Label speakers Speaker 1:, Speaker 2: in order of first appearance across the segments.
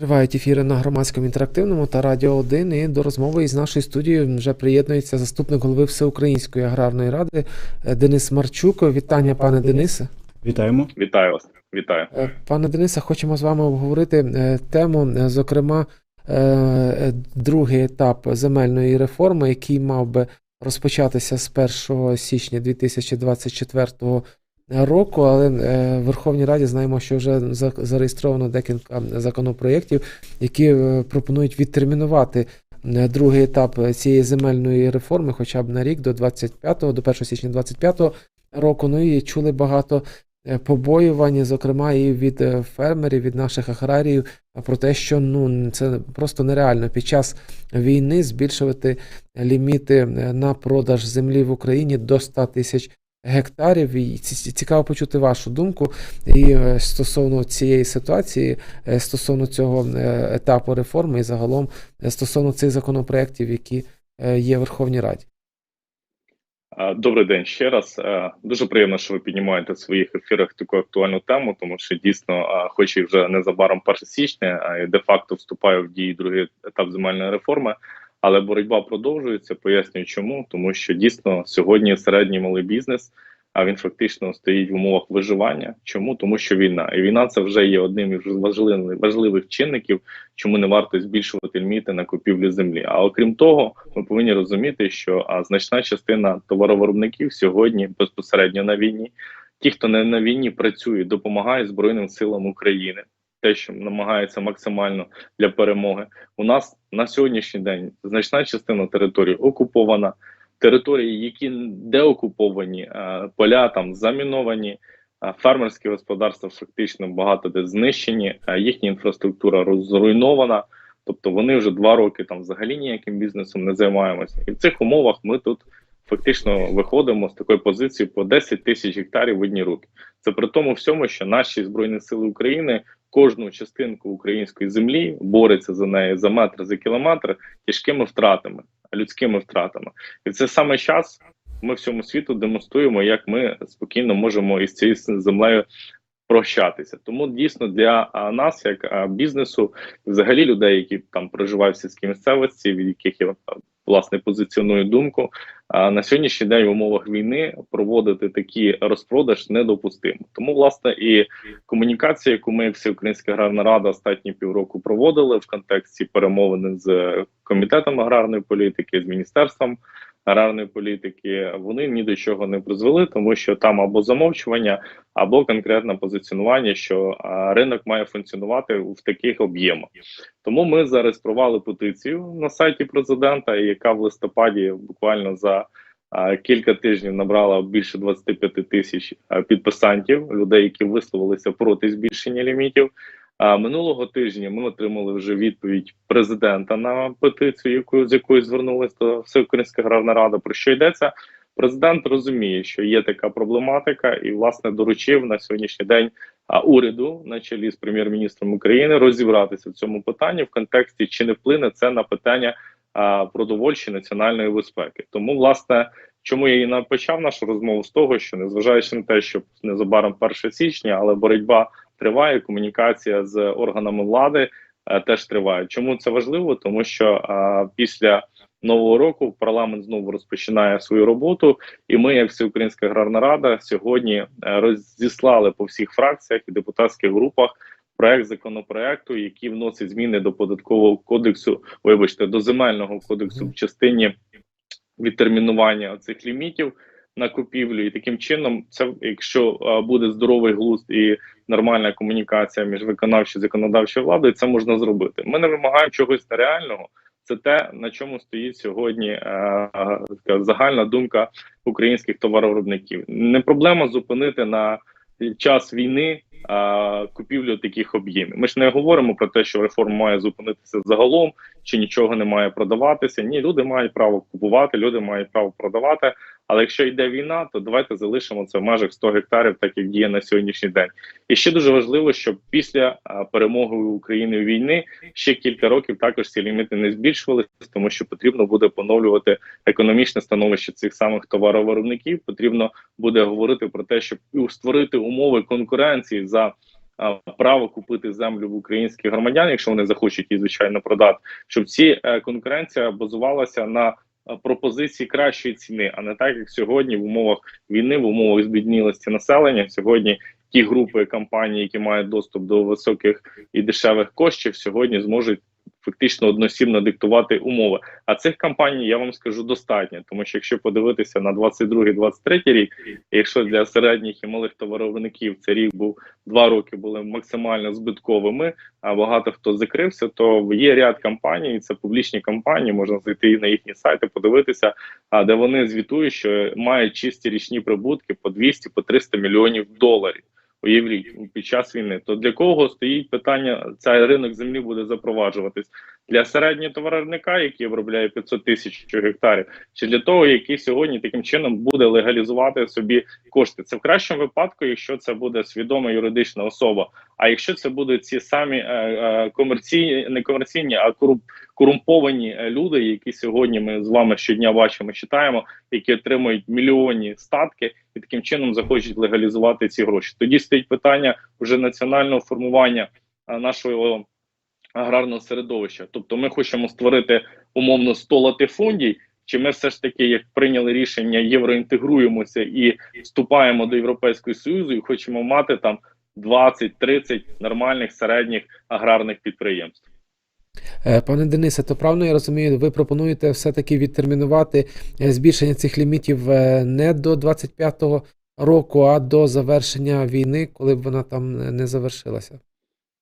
Speaker 1: Тривають ефіри на громадському інтерактивному та Радіо 1. І до розмови із нашою студією вже приєднується заступник голови Всеукраїнської аграрної ради е, Денис Марчук. Вітання, пане Денисе.
Speaker 2: Вітаємо.
Speaker 3: Вітаю вас, вітаю.
Speaker 1: Е, Пане Денисе, хочемо з вами обговорити е, тему, зокрема, другий етап земельної реформи, який мав би розпочатися з 1 січня 2024 року, але е, в Верховній Раді знаємо, що вже зареєстровано декілька законопроєктів, які е, пропонують відтермінувати е, другий етап цієї земельної реформи, хоча б на рік до 25 до 1 січня 25 року. Ну і чули багато побоювань, зокрема і від фермерів, від наших аграріїв, про те, що ну це просто нереально під час війни збільшувати ліміти на продаж землі в Україні до 100 тисяч гектарів. І ці- ці- цікаво почути вашу думку і е, стосовно цієї ситуації, е, стосовно цього е, етапу реформи і загалом стосовно цих законопроєктів, які є в Верховній Раді.
Speaker 3: Добрий день ще раз. Дуже приємно, що ви піднімаєте в своїх ефірах таку актуальну тему, тому що дійсно, хоч і вже незабаром 1 січня, а і де-факто вступає в дії другий етап земельної реформи, але боротьба продовжується. Пояснюю, чому тому, що дійсно сьогодні середній малий бізнес. А він фактично стоїть в умовах виживання. Чому? Тому що війна, і війна це вже є одним із важливих важливих чинників, чому не варто збільшувати ліміти на купівлю землі. А окрім того, ми повинні розуміти, що а, значна частина товаровиробників сьогодні безпосередньо на війні. Ті, хто не на війні працює, допомагають Збройним силам України. Те, що намагається максимально для перемоги, у нас на сьогоднішній день значна частина території окупована. Території, які деокуповані, е, поля там заміновані, е, фермерські господарства фактично багато де знищені, е, їхня інфраструктура розруйнована. Тобто вони вже два роки там взагалі ніяким бізнесом не займаємося. І в цих умовах ми тут фактично виходимо з такої позиції по 10 тисяч гектарів в одні руки. Це при тому всьому, що наші збройні сили України кожну частинку української землі борються за неї за метр за кілометр тяжкими втратами, людськими втратами. І це саме час ми всьому світу демонструємо, як ми спокійно можемо із цією землею прощатися. Тому дійсно для нас, як бізнесу, взагалі людей, які там проживають в сільській місцевості, від яких я власне позиціоную думку, а на сьогоднішній день в умовах війни проводити такі розпродаж недопустимо. Тому власне і комунікація, яку ми, всі Всеукраїнська аграрна рада, останні півроку проводили в контексті перемовини з комітетом аграрної політики, з міністерством аграрної політики, вони ні до чого не призвели, тому що там або замовчування, або конкретне позиціонування, що ринок має функціонувати в таких об'ємах. Тому ми зареєстрували петицію на сайті президента, яка в листопаді буквально за кілька тижнів набрала більше 25 тисяч підписантів, людей, які висловилися проти збільшення лімітів. Минулого тижня ми отримали вже відповідь президента на петицію, яку з якою звернулася до Всеукраїнська аграрна рада. Про що йдеться? Президент розуміє, що є така проблематика, і власне доручив на сьогоднішній день уряду на чолі з прем'єр-міністром України розібратися в цьому питанні в контексті, чи не вплине це на питання продовольчої національної безпеки. Тому, власне, чому я і почав нашу розмову з того, що незважаючи на те, що незабаром 1 січня, але боротьба триває, комунікація з органами влади е, теж триває. Чому це важливо? Тому що е, після нового року парламент знову розпочинає свою роботу, і ми, як Всеукраїнська аграрна рада, сьогодні е, розіслали по всіх фракціях і депутатських групах. Проект законопроекту, який вносить зміни до податкового кодексу, вибачте, до земельного кодексу в частині відтермінування цих лімітів на купівлю, і таким чином, це якщо буде здоровий глузд і нормальна комунікація між виконавчою і законодавчою владою, це можна зробити. Ми не вимагаємо чогось нереального. Це те, на чому стоїть сьогодні е, загальна думка українських товаровиробників. Не проблема зупинити на час війни купівлю таких об'ємів. Ми ж не говоримо про те, що реформа має зупинитися загалом, чи нічого не має продаватися. Ні, люди мають право купувати, люди мають право продавати. Але якщо йде війна, то давайте залишимо це в межах 100 гектарів, так як діє на сьогоднішній день. І ще дуже важливо, щоб після перемоги України війни ще кілька років також ці ліміти не збільшувалися, тому що потрібно буде поновлювати економічне становище цих самих товаровиробників. Потрібно буде говорити про те, щоб створити умови конкуренції за право купити землю в українських громадян, якщо вони захочуть її звичайно продати, щоб ці е, конкуренція базувалася на е, пропозиції кращої ціни, а не так як сьогодні в умовах війни, в умовах збіднілості населення. Сьогодні ті групи компаній, які мають доступ до високих і дешевих коштів, сьогодні зможуть фактично односібно диктувати умови. А цих компаній я вам скажу достатньо, тому що якщо подивитися на 22-23 рік, якщо для середніх і малих товаровиробників цей рік був два роки були максимально збитковими, а багато хто закрився, то є ряд компаній, це публічні компанії, можна зайти на їхні сайти, подивитися, а де вони звітують, що мають чисті річні прибутки по 200 по 300 мільйонів доларів. Уявіть під час війни, то для кого стоїть питання, цей ринок землі буде запроваджуватись для середнього товаровника, який обробляє 500 тисяч гектарів, чи для того, який сьогодні таким чином буде легалізувати собі кошти. Це в кращому випадку, якщо це буде свідома юридична особа. А якщо це будуть ці самі е, е, комерційні, не комерційні, а корумп, корумповані е, люди, які сьогодні ми з вами щодня бачимо, читаємо, які отримують мільйонні статки і таким чином захочуть легалізувати ці гроші. Тоді стоїть питання вже національного формування нашого аграрного середовища. Тобто, ми хочемо створити умовно 100 латифундій, чи ми все ж таки, як прийняли рішення, євроінтегруємося і вступаємо до Європейського Союзу, і хочемо мати там 20-30 нормальних середніх аграрних підприємств.
Speaker 1: Е, Пане Денисе, то правильно я розумію, ви пропонуєте все-таки відтермінувати е, збільшення цих лімітів е, не до 25-го року, а до завершення війни, коли б вона там не завершилася.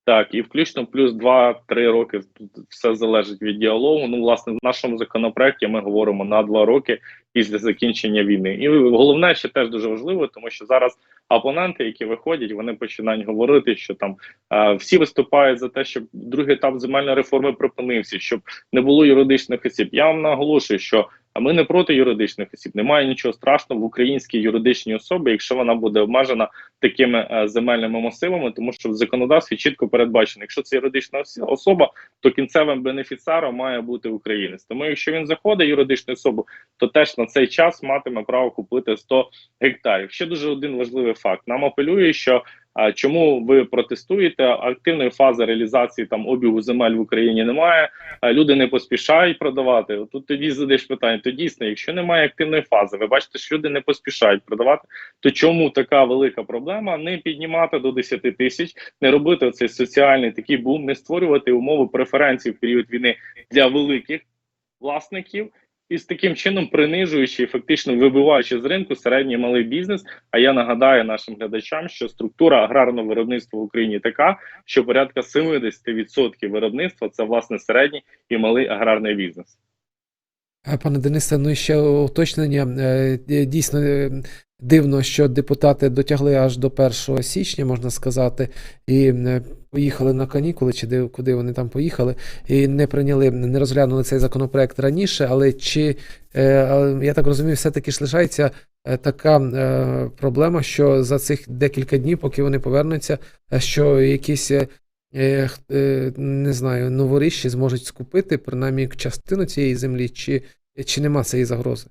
Speaker 3: Так, і включно плюс 2-3 роки все залежить від діалогу. Ну, власне, в нашому законопроекті ми говоримо на 2 роки після закінчення війни. І головне, ще теж дуже важливо, тому що зараз опоненти, які виходять, вони починають говорити, що там е, всі виступають за те, щоб другий етап земельної реформи припинився, щоб не було юридичних осіб. Я вам наголошую, що а ми не проти юридичних осіб. Немає нічого страшного в українській юридичній особі, якщо вона буде обмежена такими е, земельними масивами, тому що в законодавстві чітко передбачено, якщо це юридична особа, то кінцевим бенефіціаром має бути українець. Тому якщо він заходить юридичну особу, то теж на цей час матиме право купити 100 гектарів. Ще дуже один важливий факт. Нам апелює, що чому ви протестуєте? Активної фази реалізації там обігу земель в Україні немає. Люди не поспішають продавати. Тут тоді задаєш питання. То дійсно, якщо немає активної фази, ви бачите, що люди не поспішають продавати. То чому така велика проблема? Не піднімати до 10 тисяч, не робити цей соціальний такий бум, не створювати умови преференцій в період війни для великих власників. І з таким чином принижуючи і фактично вибиваючи з ринку середній малий бізнес. А я нагадаю нашим глядачам, що структура аграрного виробництва в Україні така, що порядка 70% виробництва це власне середній і малий аграрний бізнес.
Speaker 1: Е, Пане Денисе, ну і ще уточнення. Е, е, Дійсно дивно, що депутати дотягли аж до 1 січня, можна сказати, і поїхали на канікули, чи куди вони там поїхали, і не прийняли, не розглянули цей законопроект раніше. Але чи я так розумію, все-таки ж лишається така проблема, що за цих декілька днів, поки вони повернуться, що якісь. Е, е, Не знаю, новоріччі зможуть скупити принаймні частину цієї землі, чи, чи нема цієї загрози?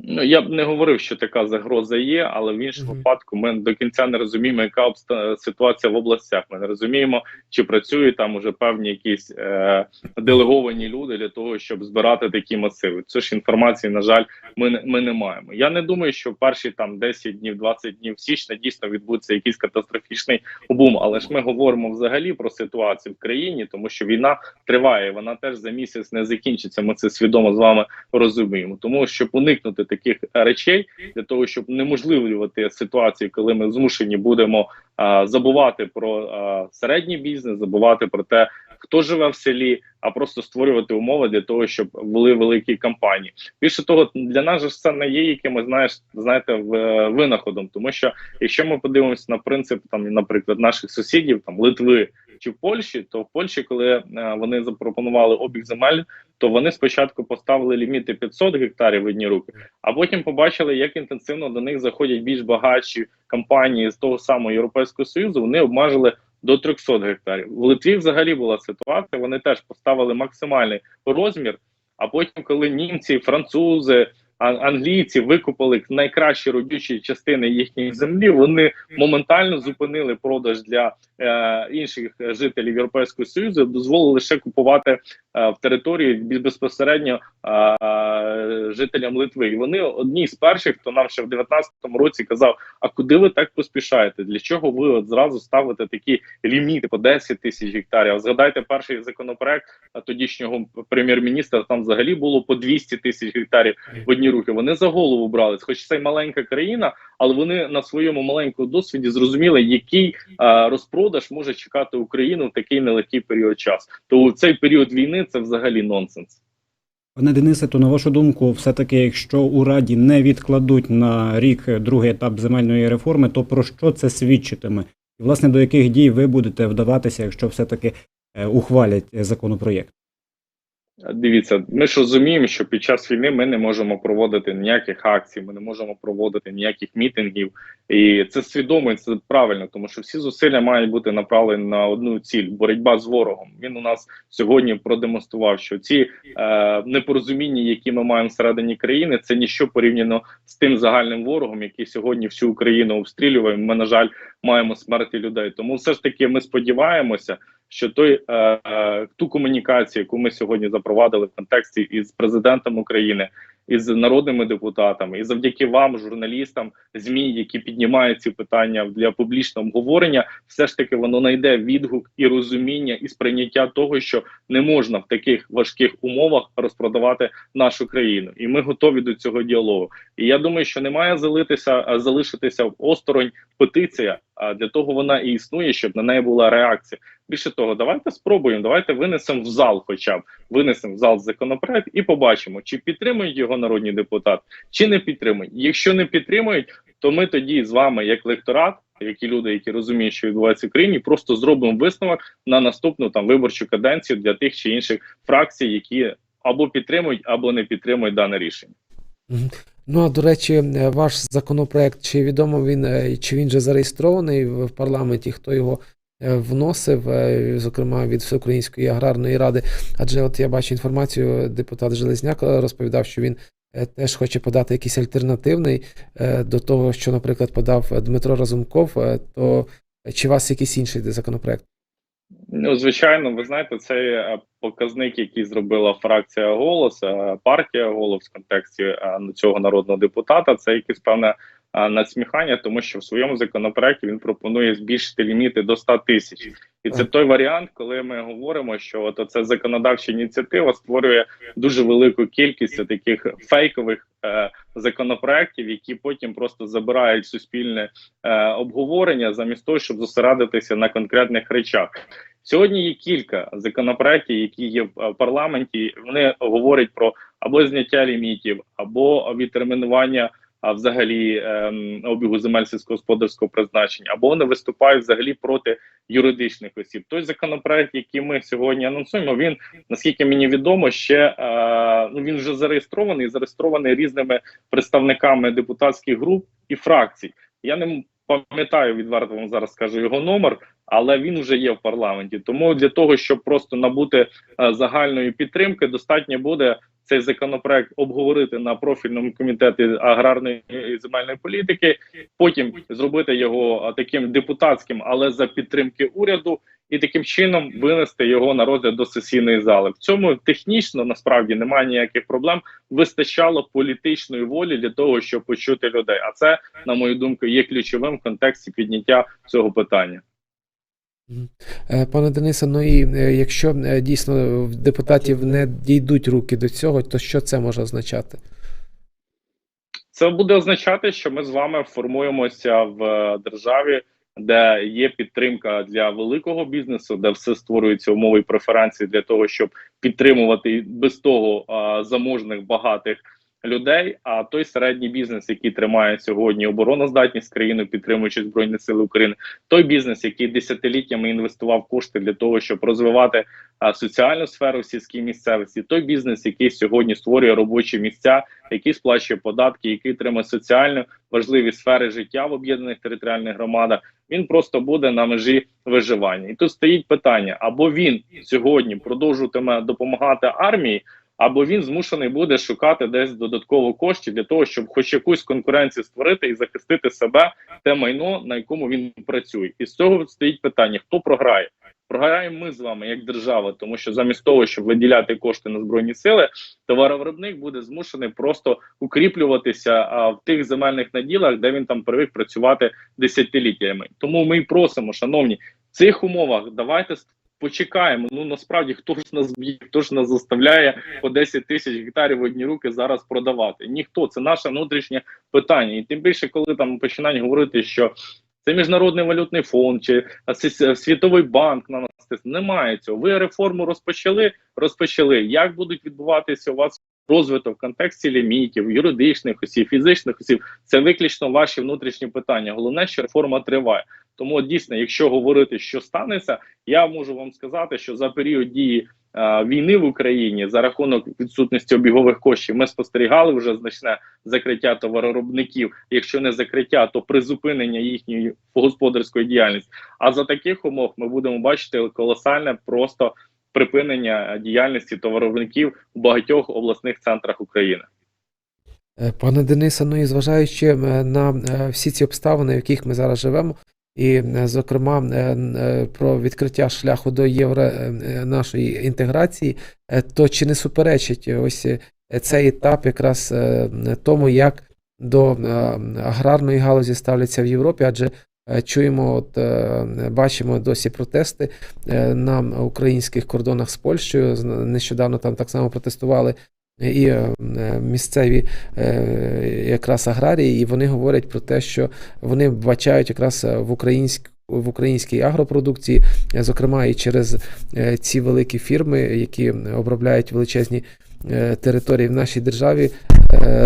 Speaker 3: Ну я б не говорив, що така загроза є, але в іншому
Speaker 1: Мгм.
Speaker 3: випадку ми до кінця не розуміємо, яка обста... ситуація в областях. Ми не розуміємо, чи працюють там уже певні якісь е... делеговані люди для того, щоб збирати такі масиви. Цю ж інформації, на жаль, ми не ми не маємо. Я не думаю, що перші там 10 днів, 20 днів січня дійсно відбудеться якийсь катастрофічний бум. Але ж ми говоримо взагалі про ситуацію в країні, тому що війна триває. Вона теж за місяць не закінчиться. Ми це свідомо з вами розуміємо. Тому щоб уникнути таких речей, для того щоб неможливлювати ситуацію, коли ми змушені будемо а, забувати про а, середній бізнес, забувати про те, хто живе в селі, а просто створювати умови для того, щоб були великі компанії. Більше того, для нас ж це не є якимось, знаєш, знаєте, в- винаходом, тому що якщо ми подивимося на принцип там, наприклад, наших сусідів, там Литви чи в Польщі, то в Польщі, коли е, вони запропонували обіг земель, то вони спочатку поставили ліміти 500 гектарів в одні руки, а потім побачили, як інтенсивно до них заходять більш багатші компанії з того самого Європейського Союзу. Вони обмежили до 300 гектарів. В Литві взагалі була ситуація. Вони теж поставили максимальний розмір. А потім, коли німці, французи, англійці викупили найкращі родючі частини їхньої землі. Вони моментально зупинили продаж для е, інших жителів Європейського Союзу, дозволили ще купувати в території безпосередньо е, жителям Литви. І вони одні з перших, хто нам ще в 19-му році казав: а куди ви так поспішаєте? Для чого ви от зразу ставите такі ліміти по 10 тисяч гектарів? А Згадайте перший законопроект тодішнього прем'єр-міністра. Там взагалі було по 200 тисяч гектарів в одні руки. Вони за голову брались, хоч це маленька країна, але вони на своєму маленькому досвіді зрозуміли, який а, розпродаж може чекати Україну в такий нелегкий період часу. То у цей період війни це взагалі нонсенс.
Speaker 2: Пане Денисе, то на вашу думку, все-таки, якщо у Раді не відкладуть на рік другий етап земельної реформи, то про що це свідчитиме? І, власне, до яких дій ви будете вдаватися, якщо все-таки е, ухвалять е, законопроєкт?
Speaker 3: Дивіться, ми ж розуміємо, що під час війни ми не можемо проводити ніяких акцій, ми не можемо проводити ніяких мітингів, і це свідомо, і це правильно, тому що всі зусилля мають бути направлені на одну ціль боротьба з ворогом. Він у нас сьогодні продемонстрував, що ці е, непорозуміння, які ми маємо всередині країни, це ніщо порівняно з тим загальним ворогом, який сьогодні всю Україну обстрілює. Ми на жаль маємо смерті людей. Тому все ж таки ми сподіваємося що той е, е, ту комунікацію, яку ми сьогодні запровадили в контексті із президентом України, із народними депутатами, і завдяки вам, журналістам, змі, які піднімають ці питання для публічного обговорення, все ж таки воно знайде відгук і розуміння і сприйняття того, що не можна в таких важких умовах розпродавати нашу країну, і ми готові до цього діалогу. І я думаю, що не має залитися, залишитися в осторонь петиція. А для того вона і існує, щоб на неї була реакція. Більше того, давайте спробуємо. Давайте винесемо в зал, хоча б винесемо в зал законопроект і побачимо, чи підтримують його народні депутати, чи не підтримують. Якщо не підтримують, то ми тоді з вами, як лекторат, які люди, які розуміють, що відбувається в країні, просто зробимо висновок на наступну там виборчу каденцію для тих чи інших фракцій, які або підтримують, або не підтримують дане рішення.
Speaker 1: Ну а до речі, е, ваш законопроект, чи відомо він, е, чи він вже зареєстрований в парламенті, хто його вносив, е, зокрема від Всеукраїнської аграрної ради? Адже от я бачу інформацію, депутат Железняк розповідав, що він е, теж хоче подати якийсь альтернативний е, до того, що, наприклад, подав Дмитро Разумков, е, то чи у вас якийсь інший законопроект?
Speaker 3: Ну, звичайно, ви знаєте, цей е, показник, який зробила фракція голос, е, партія голос в контексті е, цього народного депутата, це якесь певне е, надсміхання, тому що в своєму законопроекті він пропонує збільшити ліміти до 100 тисяч, і це той варіант, коли ми говоримо, що от це законодавча ініціатива створює дуже велику кількість таких фейкових е, законопроектів, які потім просто забирають суспільне е, обговорення замість того, щоб зосередитися на конкретних речах. Сьогодні є кілька законопроєктів, які є в е, парламенті. Вони говорять про або зняття лімітів, або відтермінування а взагалі ем, обігу земель сільськогосподарського призначення, або вони виступають взагалі проти юридичних осіб. Той законопроект, який ми сьогодні анонсуємо, він наскільки мені відомо, ще е, ну він вже зареєстрований, зареєстрований різними представниками депутатських груп і фракцій. Я не пам'ятаю відверто вам зараз скажу його номер, але він вже є в парламенті. Тому для того, щоб просто набути е, загальної підтримки, достатньо буде цей законопроект обговорити на профільному комітеті аграрної і земельної політики, потім зробити його таким депутатським, але за підтримки уряду. І таким чином винести його на розгляд до сесійної зали. В цьому технічно насправді немає ніяких проблем. Вистачало політичної волі для того, щоб почути людей. А це, на мою думку, є ключовим в контексті підняття цього питання.
Speaker 1: Е, Пане Денисе, ну і е, якщо е, дійсно в депутатів не дійдуть руки до цього, то що це може означати?
Speaker 3: Це буде означати, що ми з вами формуємося в державі, де є підтримка для великого бізнесу, де все створюються умови і преференції для того, щоб підтримувати без того заможних багатих людей. А той середній бізнес, який тримає сьогодні обороноздатність країни, підтримуючи збройні сили України, той бізнес, який десятиліттями інвестував кошти для того, щоб розвивати соціальну сферу в сільській місцевості, той бізнес, який сьогодні створює робочі місця, який сплачує податки, який тримає соціально важливі сфери життя в об'єднаних територіальних громадах, він просто буде на межі виживання. І тут стоїть питання: або він сьогодні продовжуватиме допомагати армії. Або він змушений буде шукати десь додатково коштів для того, щоб хоч якусь конкуренцію створити і захистити себе те майно, на якому він працює. І з цього стоїть питання: хто програє? Програємо ми з вами як держава, тому що замість того, щоб виділяти кошти на збройні сили, товаровиробник буде змушений просто укріплюватися а, в тих земельних наділах, де він там привик працювати десятиліттями. Тому ми й просимо, шановні, в цих умовах давайте почекаємо. Ну насправді хто ж нас б'є, хто ж нас заставляє по 10 тисяч гектарів в одні руки зараз продавати? Ніхто це наше внутрішнє питання. І тим більше, коли там починають говорити, що це міжнародний валютний фонд чи світовий банк на нас тисне. немає цього. Ви реформу розпочали, розпочали. Як будуть відбуватися у вас розвиток в контексті лімітів, юридичних осіб, фізичних осіб? Це виключно ваші внутрішні питання. Головне, що реформа триває. Тому дійсно, якщо говорити, що станеться, я можу вам сказати, що за період дії е, війни в Україні за рахунок відсутності обігових коштів ми спостерігали вже значне закриття товароробників. Якщо не закриття, то призупинення їхньої господарської діяльності. А за таких умов ми будемо бачити колосальне просто припинення діяльності товаровиробників у багатьох обласних центрах України.
Speaker 1: Е, Пане Денисе, ну і зважаючи е, на е, всі ці обставини, в яких ми зараз живемо, і, е, зокрема, е, е, про відкриття шляху до євро нашої інтеграції, то чи не суперечить ось цей етап якраз тому, як до аграрної галузі ставляться в Європі, адже чуємо, от бачимо досі протести на українських кордонах з Польщею. Нещодавно там так само протестували і е, місцеві е, якраз аграрії, і вони говорять про те, що вони вбачають якраз е, в українську. в українській агропродукції, е, зокрема і через е, ці великі фірми, які обробляють величезні е, території в нашій державі, е,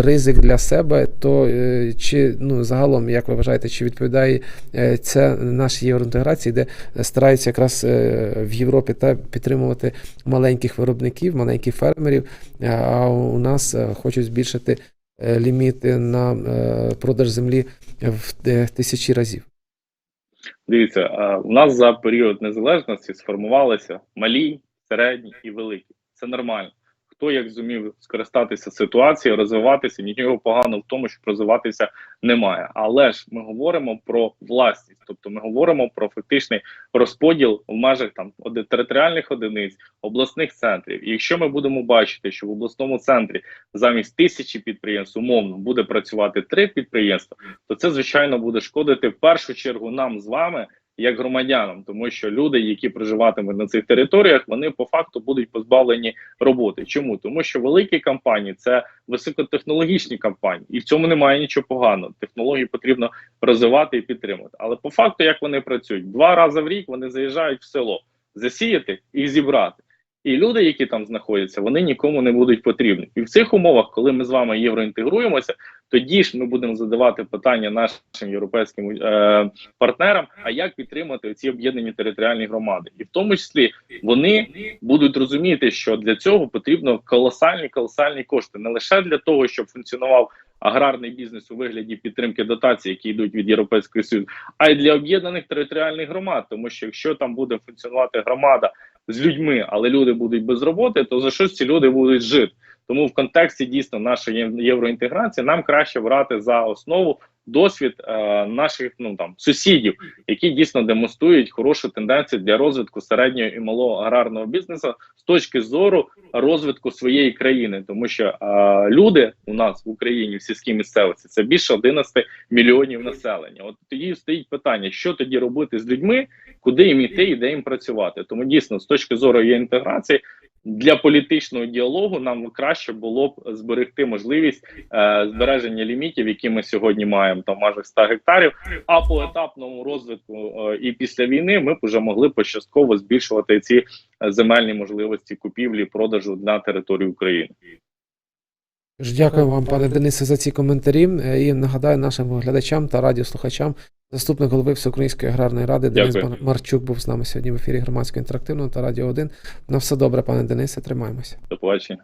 Speaker 1: ризик для себе, то е, чи ну загалом, як ви вважаєте, чи відповідає е, це нашій євроінтеграції, де стараються якраз е, в Європі та підтримувати маленьких виробників, маленьких фермерів, е, а у нас е, хочуть збільшити е, ліміти на е, продаж землі в е, тисячі разів.
Speaker 3: Дивіться, у нас за період незалежності сформувалися малі, середні і великі. Це нормально. Хто як зумів скористатися ситуацією, розвиватися, нічого поганого в тому, щоб розвиватися немає. Але ж ми говоримо про власність, тобто ми говоримо про фактичний розподіл в межах там територіальних одиниць, обласних центрів. І якщо ми будемо бачити, що в обласному центрі замість тисячі підприємств умовно буде працювати три підприємства, то це звичайно буде шкодити в першу чергу нам з вами. Як громадянам, тому що люди, які проживатимуть на цих територіях, вони по факту будуть позбавлені роботи. Чому тому, що великі компанії це високотехнологічні компанії, і в цьому немає нічого поганого. Технології потрібно розвивати і підтримувати. Але по факту, як вони працюють, два рази в рік вони заїжджають в село засіяти і зібрати. І люди, які там знаходяться, вони нікому не будуть потрібні. І в цих умовах, коли ми з вами євроінтегруємося, тоді ж ми будемо задавати питання нашим європейським е, партнерам, а як підтримати ці об'єднані територіальні громади, і в тому числі вони будуть розуміти, що для цього потрібно колосальні колосальні кошти, не лише для того, щоб функціонував аграрний бізнес у вигляді підтримки дотацій, які йдуть від Європейської Союзу, а й для об'єднаних територіальних громад, тому що якщо там буде функціонувати громада з людьми, але люди будуть без роботи, то за що ці люди будуть жити? Тому в контексті дійсно нашої євроінтеграції нам краще брати за основу досвід е, наших ну там сусідів, які дійсно демонструють хорошу тенденцію для розвитку середнього і малого аграрного бізнесу з точки зору розвитку своєї країни, тому що е, люди у нас в Україні в сільській місцевості це більше 11 мільйонів населення. От тоді стоїть питання, що тоді робити з людьми, куди їм іти і де їм працювати. Тому дійсно, з точки зору є інтеграції. Для політичного діалогу нам краще було б зберегти можливість е, збереження лімітів, які ми сьогодні маємо, там майже 100 гектарів. А по етапному розвитку е, і після війни ми б вже могли почастково збільшувати ці е, земельні можливості купівлі продажу на території України.
Speaker 1: Дякую вам, пане Денисе, за ці коментарі. Е, І нагадаю нашим глядачам та радіослухачам. Заступник голови Всеукраїнської аграрної ради Денис
Speaker 3: Дякую.
Speaker 1: Марчук був з нами сьогодні в ефірі громадського інтерактивного та Радіо 1. На все добре, пане Денисе, тримаємося.
Speaker 3: До побачення.